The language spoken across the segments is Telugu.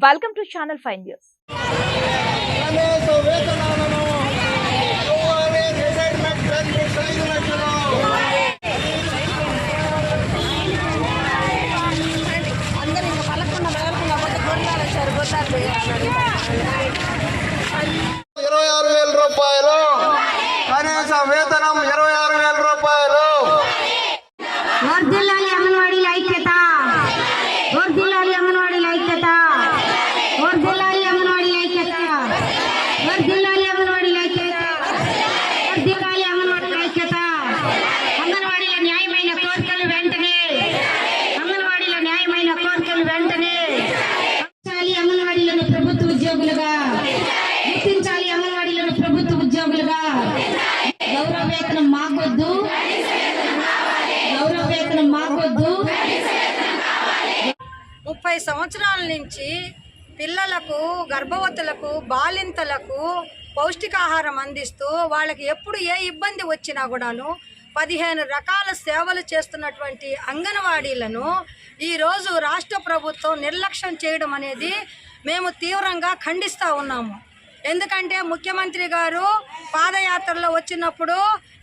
Welcome to channel five news కనీస అందరూ ఇంకా పలకుండా పోతే పోయారు ఇరవై ఆరు వేల రూపాయలు కనీస వేతనం ఇరవై ఆరు వేల రూపాయలు వర్ధిల్లాలి అంగన్వాడీల ఐక్యత వర్ధిల్లాలి అంగన్వాడీల ఐక్యత వర్ధిల్లాలి అంగన్వాడీల ఐక్యత వర్ధిల్లాలి అంగన్వాడీల ఐక్యత వర్ధిల్లాలి అంగన్వాడీల ఐక్యత అంగన్వాడీల న్యాయమైన కోరికలు వెంటనే అంగన్వాడీల న్యాయమైన కోరికలు వెంటనే గుర్తించాలి అంగన్వాడీలను ప్రభుత్వ ఉద్యోగులుగా. గుర్తించాలి అంగన్వాడీలను ప్రభుత్వ ఉద్యోగులుగా. గౌరవ వేతనం మాకొద్దు. గౌరవ వేతనం మాకొద్దు. ముప్పై సంవత్సరాల నుంచి పిల్లలకు గర్భవతులకు బాలింతలకు పౌష్టికాహారం అందిస్తూ వాళ్ళకి ఎప్పుడు ఏ ఇబ్బంది వచ్చినా కూడాను పదిహేను రకాల సేవలు చేస్తున్నటువంటి అంగన్వాడీలను ఈరోజు రాష్ట్ర ప్రభుత్వం నిర్లక్ష్యం చేయడం అనేది మేము తీవ్రంగా ఖండిస్తూ ఉన్నాము. ఎందుకంటే ముఖ్యమంత్రి గారు పాదయాత్రలో వచ్చినప్పుడు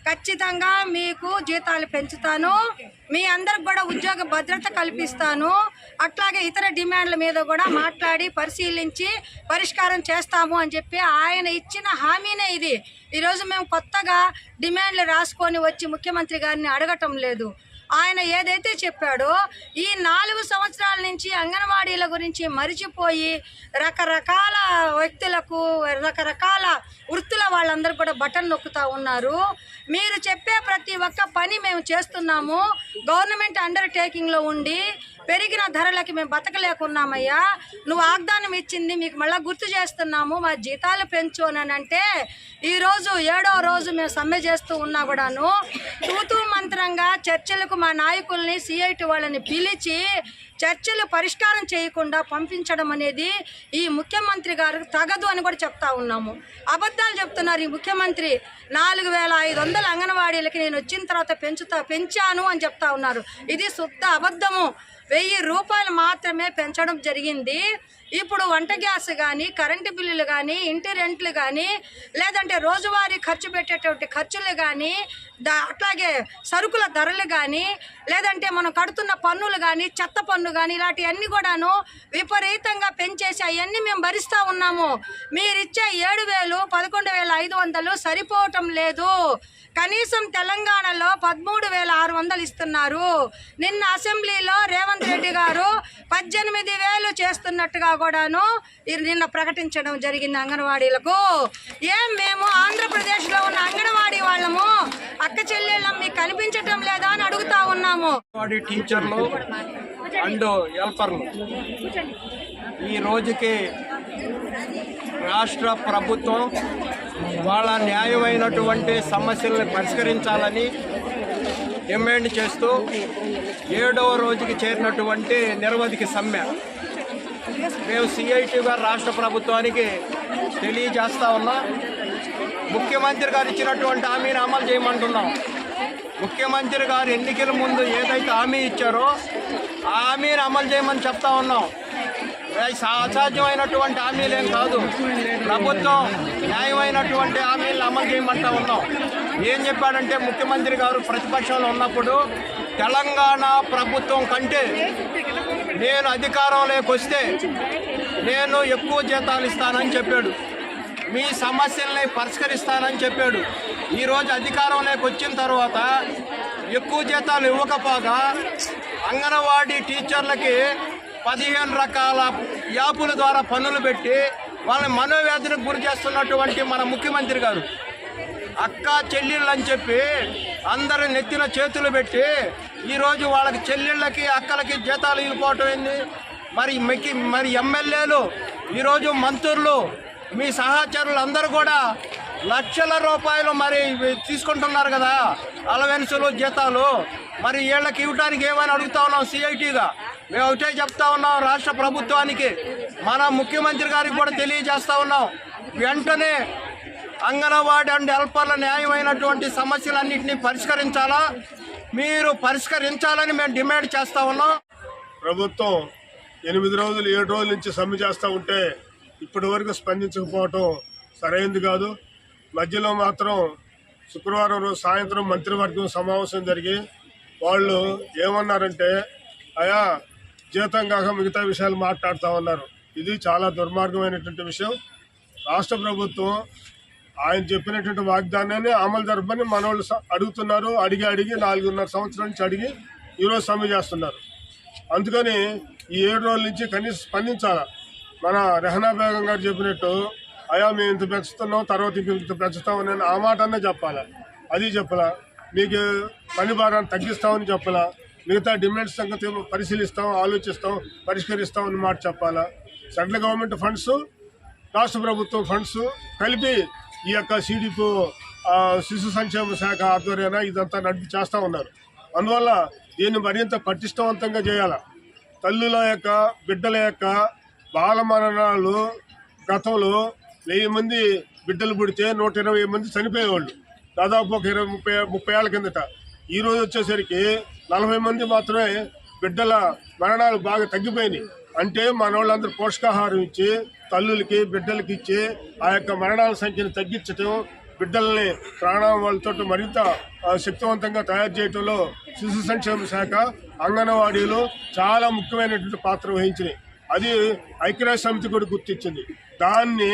ఖచ్చితంగా మీకు జీతాలు పెంచుతాను మీ అందరికి కూడా ఉద్యోగ భద్రత కల్పిస్తాను అట్లాగే ఇతర డిమాండ్ల మీద కూడా మాట్లాడి పరిశీలించి పరిష్కారం చేస్తాము అని చెప్పి ఆయన ఇచ్చిన హామీనే ఇది. ఈరోజు మేము కొత్తగా డిమాండ్లు రాసుకొని వచ్చి ముఖ్యమంత్రి గారిని అడగటం లేదు. ఆయన ఏదైతే చెప్పాడో ఈ నాలుగు సంవత్సరాల నుంచి అంగన్వాడీల గురించి మరిచిపోయి రకరకాల వ్యక్తులకు రకరకాల వృత్తుల వాళ్ళందరూ కూడా బటన్ నొక్కుతా ఉన్నారు. మీరు చెప్పే ప్రతి ఒక్క పని మేము చేస్తున్నాము. గవర్నమెంట్ అండర్టేకింగ్లో ఉండి పెరిగిన ధరలకి మేము బతకలేకున్నామయ్యా. నువ్వు వాగ్దానం ఇచ్చింది మీకు మళ్ళీ గుర్తు చేస్తున్నాము మా జీతాలు పెంచు అని అంటే ఈరోజు రోజు ఏడో రోజు మేము సమ్మె చేస్తూ ఉన్నా కూడాను తూతూ మంత్రంగా చర్చలకు మా నాయకుల్ని సిఐటి వాళ్ళని పిలిచి చర్చలు పరిష్కారం చేయకుండా పంపించడం అనేది ఈ ముఖ్యమంత్రి గారు తగదు అని కూడా చెప్తా ఉన్నాము. అబద్ధాలు చెప్తున్నారు ఈ ముఖ్యమంత్రి. నాలుగు వేల ఐదు వందల అంగన్వాడీలకి నేను వచ్చిన తర్వాత పెంచుతా పెంచాను అని చెప్తా ఉన్నారు. ఇది శుద్ధ అబద్ధము. వెయ్యి రూపాయలు మాత్రమే పెంచడం జరిగింది. ఇప్పుడు వంట గ్యాస్ కానీ కరెంటు బిల్లులు కానీ ఇంటి రెంట్లు కానీ లేదంటే రోజువారీ ఖర్చు పెట్టేటువంటి ఖర్చులు కానీ దా అట్లాగే సరుకుల ధరలు కానీ లేదంటే మనం కడుతున్న పన్నులు కానీ చెత్త పన్ను కానీ ఇలాంటివన్నీ కూడాను విపరీతంగా పెంచేసి అవన్నీ మేము భరిస్తూ ఉన్నాము. మీరిచ్చే ఏడు వేలు పదకొండు వేల ఐదు వందలు సరిపోవటం లేదు. కనీసం తెలంగాణలో పదమూడు వేల ఆరు వందలు ఇస్తున్నారు. నిన్న అసెంబ్లీలో రేవంత్ రెడ్డి గారు పద్దెనిమిది వేలు చేస్తున్నట్టుగా కూడాను నిన్న ప్రకటించడం జరిగింది అంగన్వాడీలకు. ఏం మేము ఆంధ్రప్రదేశ్లో ఉన్న అంగన్వాడీ వాళ్ళము అక్క చెల్లెళ్ళం మీకు కనిపించటం లేదా అని అడుగుతా ఉన్నాము. టీచర్లు అండ్ హెల్పర్లు. ఈ రోజుకి రాష్ట్ర ప్రభుత్వం వాళ్ళ న్యాయమైనటువంటి సమస్యలను పరిష్కరించాలని డిమాండ్ చేస్తూ ఏడవ రోజుకి చేరినటువంటి నిరవధిక సమ్మె. మేము సిఐటిగా రాష్ట్ర ప్రభుత్వానికి తెలియజేస్తా ఉన్నాం ముఖ్యమంత్రి గారు ఇచ్చినటువంటి హామీని అమలు చేయమంటున్నాం. ముఖ్యమంత్రి గారు ఎన్నికల ముందు ఏదైతే హామీ ఇచ్చారో ఆ హామీని అమలు చేయమని చెప్తా ఉన్నాం. అవి అసాధ్యమైనటువంటి హామీలేం కాదు. ప్రభుత్వం న్యాయమైనటువంటి హామీలను అమలు చేయమంటా ఉన్నాం. ఏం చెప్పాడంటే ముఖ్యమంత్రి గారు ప్రతిపక్షంలో ఉన్నప్పుడు తెలంగాణ ప్రభుత్వం కంటే నేను అధికారంలోకి వస్తే నేను ఎక్కువ జీతాలు ఇస్తానని చెప్పాడు. మీ సమస్యల్ని పరిష్కరిస్తానని చెప్పాడు. ఈరోజు అధికారంలోకి వచ్చిన తర్వాత ఎక్కువ జీతాలు ఇవ్వకపోగా అంగన్వాడీ టీచర్లకి పదిహేను రకాల యాపుల ద్వారా పనులు పెట్టి వాళ్ళని మనోవేదనకు గురి చేస్తున్నటువంటి మన ముఖ్యమంత్రి గారు. అక్క చెల్లెళ్ళు అని చెప్పి అందరు నెత్తిన చేతులు పెట్టి ఈరోజు వాళ్ళకి చెల్లెళ్ళకి అక్కలకి జీతాలు ఇవ్వకపోవటం ఏంది? మరి మెక్కి మరి ఎమ్మెల్యేలు ఈరోజు మంత్రులు మీ సహచరులు అందరూ కూడా లక్షల రూపాయలు మరి తీసుకుంటున్నారు కదా అలవెన్సులు జీతాలు. మరి వీళ్ళకి ఇవ్వడానికి ఏమని అడుగుతా ఉన్నాం సిఐటిగా? మేము ఒకటే చెప్తా ఉన్నాం రాష్ట్ర ప్రభుత్వానికి మన ముఖ్యమంత్రి గారికి కూడా తెలియజేస్తా ఉన్నాం. వెంటనే అంగన్వాడీ అండ్ హెల్పర్ల న్యాయమైనటువంటి సమస్యలన్నింటినీ పరిష్కరించాలా? మీరు పరిష్కరించాలని మేము డిమాండ్ చేస్తా ఉన్నాం. ప్రభుత్వం ఎనిమిది రోజులు ఏడు రోజుల నుంచి సమ్మె చేస్తూ ఉంటే ఇప్పటి వరకు స్పందించకపోవటం సరైనది కాదు. మధ్యలో మాత్రం శుక్రవారం రోజు సాయంత్రం మంత్రివర్గం సమావేశం జరిగి వాళ్ళు ఏమన్నారంటే అయా జీతం కాక మిగతా విషయాలు మాట్లాడుతూ ఉన్నారు ఇది చాలా దుర్మార్గమైనటువంటి విషయం. రాష్ట్ర ప్రభుత్వం ఆయన చెప్పినటువంటి వాగ్దానాన్ని అమలు జరపని మనవాళ్ళు అడుగుతున్నారు. అడిగి అడిగి నాలుగున్నర సంవత్సరాల నుంచి అడిగి ఈరోజు సమ్మె చేస్తున్నారు. అందుకని ఈ ఏడు రోజుల నుంచి కనీసం స్పందించాల? మన రెహనా బేగం గారు చెప్పినట్టు అయా మేము ఇంత పెంచుతున్నాం తర్వాత ఇంక ఇంత పెంచుతామని ఆ మాట అనే చెప్పాలా? అది చెప్పాలా? మీకు పని భారాన్ని తగ్గిస్తామని చెప్పాలా? మిగతా డిమాండ్స్ సంగతి పరిశీలిస్తాం ఆలోచిస్తాం పరిష్కరిస్తాం అని మాట చెప్పాలా? సెంట్రల్ గవర్నమెంట్ ఫండ్స్ రాష్ట్ర ప్రభుత్వం ఫండ్స్ కలిపి ఈ యొక్క సిడిపి శిశు సంక్షేమ శాఖ ఆధ్వర్యాన ఇదంతా నడిపి చేస్తూ ఉన్నారు. అందువల్ల దీన్ని మరింత పటిష్టవంతంగా చేయాల. తల్లుల యొక్క బిడ్డల యొక్క బాల మరణాలు గతంలో వెయ్యి మంది బిడ్డలు పుడితే నూట ఇరవై మంది చనిపోయేవాళ్ళు. దాదాపు ఒక ఇరవై ముప్పై ముప్పై ఏళ్ళ కిందట. ఈరోజు వచ్చేసరికి నలభై మంది మాత్రమే బిడ్డల మరణాలు బాగా తగ్గిపోయినాయి. అంటే మన వాళ్ళందరూ పోషకాహారం ఇచ్చి తల్లులకి బిడ్డలకి ఇచ్చి ఆ యొక్క మరణాల సంఖ్యను తగ్గించటం బిడ్డల్ని ప్రాణం వాళ్ళతో మరింత శక్తివంతంగా తయారు చేయడంలో శిశు సంక్షేమ శాఖ అంగన్వాడీలు చాలా ముఖ్యమైనటువంటి పాత్ర వహించినాయి. అది ఐక్యరాజ్య సమితి కూడా గుర్తించింది. దాన్ని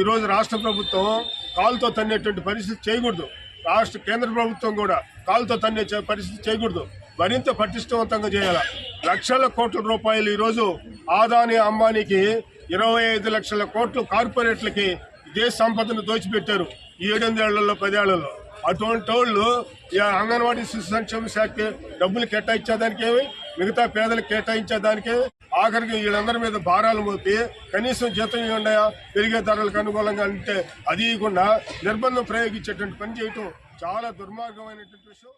ఈరోజు రాష్ట్ర ప్రభుత్వం కాలుతో తన్నేటువంటి పరిస్థితి చేయకూడదు. రాష్ట్ర కేంద్ర ప్రభుత్వం కూడా కాలుతో తన్నే పరిస్థితి చేయకూడదు. మరింత పటిష్టవంతంగా చేయాలి? లక్షల కోట్ల రూపాయలు ఈరోజు ఆదాని అంబానీకి ఇరవై ఐదు లక్షల కోట్లు కార్పొరేట్లకి దేశ సంపదను దోచిపెట్టారు ఈ ఏడెనిమిదేళ్ళలో పదేళ్ళలో. అటువంటి వాళ్ళు అంగన్వాడీ శిశు సంక్షేమ శాఖకి డబ్బులు కేటాయించేదానికేమి మిగతా పేదలకు కేటాయించేదానికే ఆఖరికి వీళ్ళందరి మీద భారాలు మోపి కనీసం జీతం ఇవ్వండా పెరిగే ధరలకు అనుకూలంగా అంటే అది ఇవ్వకుండా నిర్బంధం ప్రయోగించేటువంటి పని చేయటం చాలా దుర్మార్గమైనటువంటి విషయం.